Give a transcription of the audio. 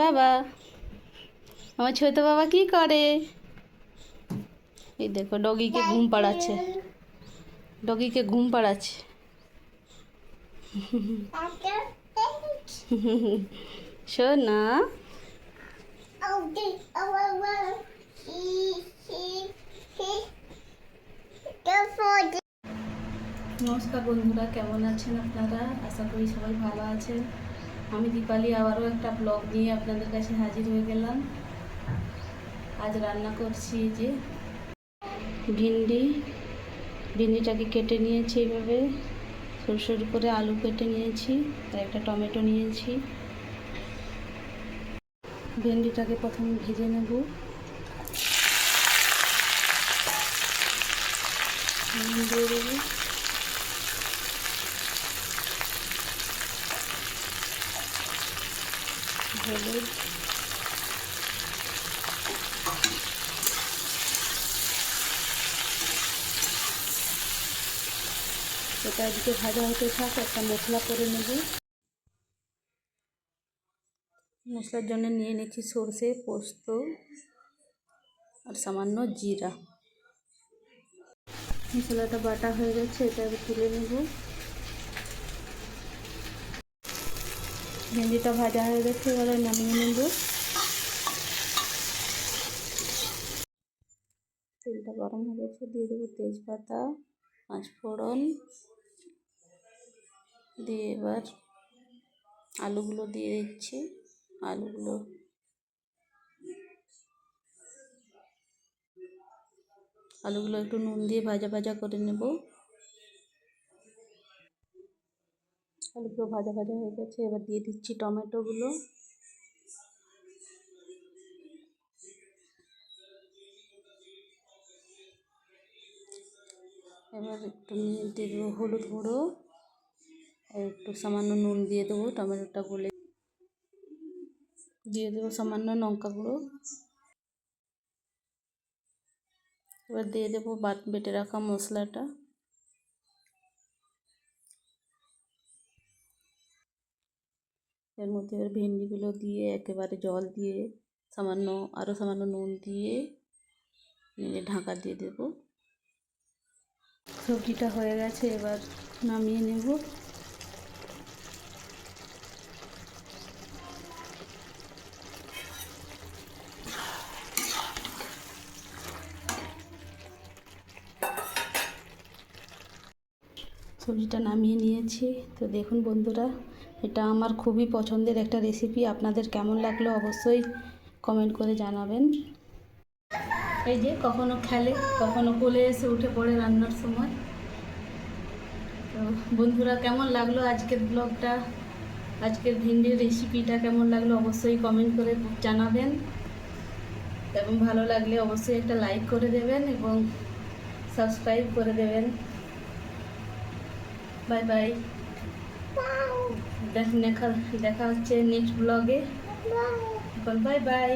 বাবা, আমার ছোট বাবা কি করে? এই দেখো, ডগিকে ঘুম পাড়াচ্ছে। ডগিকে ঘুম পাড়াচ্ছে। শোনা নমস্কার বন্ধুরা, কেমন আছেন আপনারা? আশা করি সবাই ভালো আছেন। আমি দীপালি আবারও একটা ব্লগ নিয়ে আপনাদের কাছে হাজির হয়ে গেলাম। আজ রান্না করছি যে ভিন্ডি। ভিন্ডিটাকে কেটে নিয়েছি এইভাবে সরু সরু করে আলু কেটে নিয়েছি আর একটা টমেটো নিয়েছি। ভেন্ডিটাকে প্রথমে ভেজে নেব। দেবো। হলুদ। এটা এদিকে ভাজা হতে থাক, একটা মশলা করে নেব। মশলার জন্য নিয়ে নিচ্ছি সর্ষে, পোস্ত আর সামান্য জিরা। মশলাটা বাটা হয়ে গেছে, এটা তুলে নেব। ভেন্ডিটা ভাজা হয়ে গেছে, এবারে নামিয়ে নেব। তেলটা গরম হয়ে গেছে, দিয়ে দেবো তেজপাতা পাঁচ ফোড়ন দিয়ে এবার আলুগুলো দিয়ে দিচ্ছি, আলুগুলো আলুগুলো একটু নুন দিয়ে ভাজা ভাজা করে নেব। আলুগুলো ভাজা ভাজা হয়ে গেছে। এবার দিয়ে দিচ্ছি টমেটোগুলো। এবার একটু নিয়ে দেবো হলুদ গুঁড়ো। একটু সামান্য নুন দিয়ে দেবো টমেটোটা গলে। দিয়ে দেবো সামান্য লঙ্কা গুঁড়ো। এবার দিয়ে দেবো বাট বেটে রাখা মশলাটা। এর মধ্যে এবার ভেন্ডিগুলো দিয়ে একেবারে জল দিয়ে সামান্য আরও সামান্য নুন দিয়ে নিয়ে ঢাকা দিয়ে দেবো। সবজিটা হয়ে গেছে, এবার নামিয়ে নেব। সবজিটা নামিয়ে নিয়েছি। তো দেখুন বন্ধুরা এটা আমার খুবই পছন্দের একটা রেসিপি আপনাদের কেমন লাগল অবশ্যই কমেন্ট করে জানাবেন। এই যে কখনো খেলে, কখনো কোলে এসে উঠে পড়ে রান্নার সময়। তো বন্ধুরা, কেমন লাগল আজকের ব্লগটা আজকের ভিন্ডির রেসিপিটা কেমন লাগল অবশ্যই কমেন্ট করে জানাবেন। এবং ভালো লাগলে অবশ্যই একটা লাইক করে দেবেন এবং সাবস্ক্রাইব করে দেবেন। বাই বাই দেখা দেখা হচ্ছে নেক্সট ব্লগে এখন বাই বাই